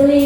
ทรี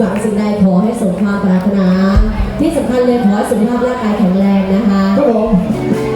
หวังสิ่งใดขอให้สมความปรารถนา ที่สำคัญเลยขอให้สุขภาพร่างกายแข็งแรงนะคะ ครับผม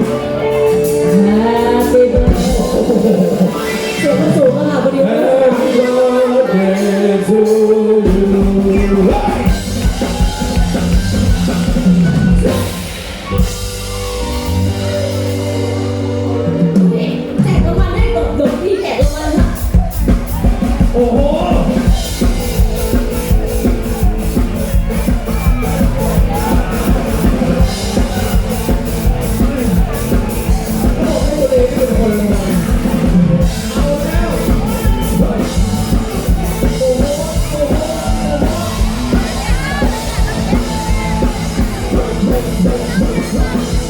Let's go.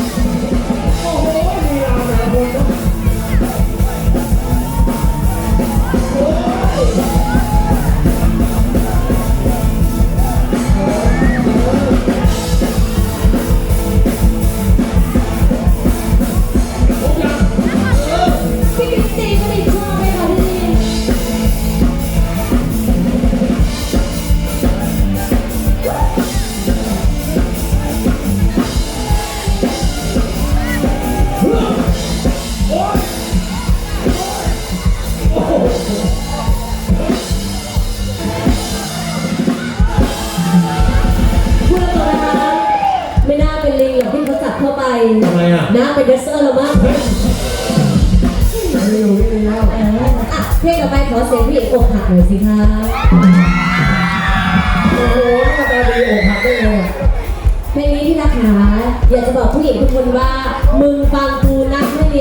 ทำไมอะน่าเป็นเดสเซอร์แล้วมั้งไม่รู้ไม่รู้แล้วเอออะเพลงต่อไปขอเสียงพี่เอกอกหักหน่อยสิคะโอ้โหหน้าตาดีอกหักได้เลยอะเพลงนี้ที่รักหาอยากจะบอกผู้หญิงทุกคนว่า มึงฟังกูนะไม่มี